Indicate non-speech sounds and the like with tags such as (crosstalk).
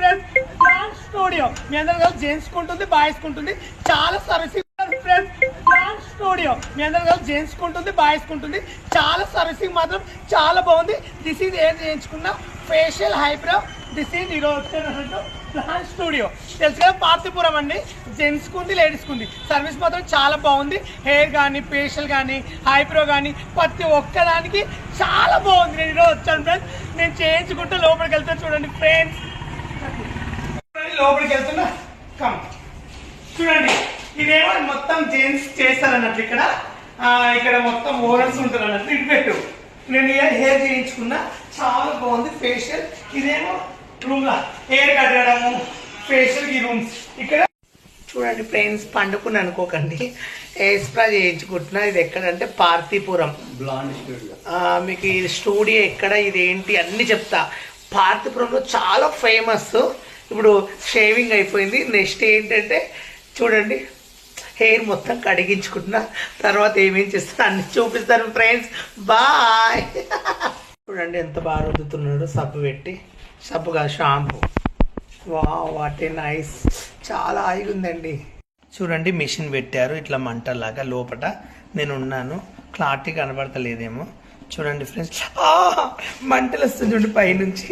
Friends dance studio మీ అందరూ కలిసి జెంట్స్ ఉంటుంది బాయ్స్ ఉంటుంది. చాలా సర్వీసింగ్ ఫ్రెండ్స్ డాన్స్ స్టూడియో మీ అందరూ కలిసి జెంట్స్ ఉంటుంది బాయ్స్ ఉంటుంది. చాలా సర్వీసింగ్ మాత్రం చాలా బాగుంది. దిస్ ఈజ్ ఏం చేయించుకున్నా? ఫేషియల్ హైబ్రో దిస్ ఈజ్ ఈరోజు ప్లాన్ స్టూడియో తెలుసు కదా పార్తీపురం అండి. జెంట్స్కి ఉంది లేడీస్కి ఉంది. సర్వీస్ మాత్రం చాలా బాగుంది. హెయిర్ కానీ ఫేషియల్ కానీ హైబ్రో కానీ ప్రతి ఒక్కదానికి చాలా బాగుంది. నేను ఈరోజు వచ్చాను ఫ్రెండ్స్ నేను చేయించుకుంటూ లోపలికి వెళ్తే చూడండి ఫ్రెండ్స్ లోపలికి వెళ్తున్నా? కమ్ చూడండి ఇదేమో మొత్తం జెంట్స్ చేస్తారన్నట్టు ఇక్కడ. ఇక్కడ మొత్తం ఓనర్స్ ఉంటారు అన్నట్టు ఇటు పెట్టు. నేను ఇయర్ హెయిర్ చేయించుకున్నా. చాలా బాగుంది ఫేషియల్ ఇదేమో రూమ్ లా. హెయిర్ కట్టడము ఫేషియల్ ఈ రూమ్స్ ఇక్కడ చూడండి ఫ్రెండ్స్ పండుకుని అనుకోకండి. హెయిర్ స్ప్రా చేయించుకుంటున్నా. ఇది ఎక్కడంటే ఆ, మీకు ఈ స్టూడియో ఎక్కడ ఇది ఏంటి అన్ని చెప్తా. పార్థిపురంలో చాలా ఫేమస్ ఇప్పుడు షేవింగ్ అయిపోయింది. నెక్స్ట్ ఏంటంటే చూడండి హెయిర్ మొత్తం కడిగించుకుంటున్నా. తర్వాత ఏమేం చేస్తాను అన్ని చూపిస్తాను ఫ్రెండ్స్ బాయ్ (laughs) చూడండి ఎంత బాగా రుద్దుతున్నాడు సబ్బు పెట్టి. సబ్బుగా షాంపూ. వా వాట్ ఏ నైస్ చాలా హాయిగా చూడండి మిషన్ పెట్టారు. ఇట్లా మంటలాగా లోపట. నేను ఉన్నాను క్లారిటీ కనబడతలేదేమో. చూడండి ఫ్రెండ్స్ మంటలు వస్తుంది చూడండి పైనుంచి.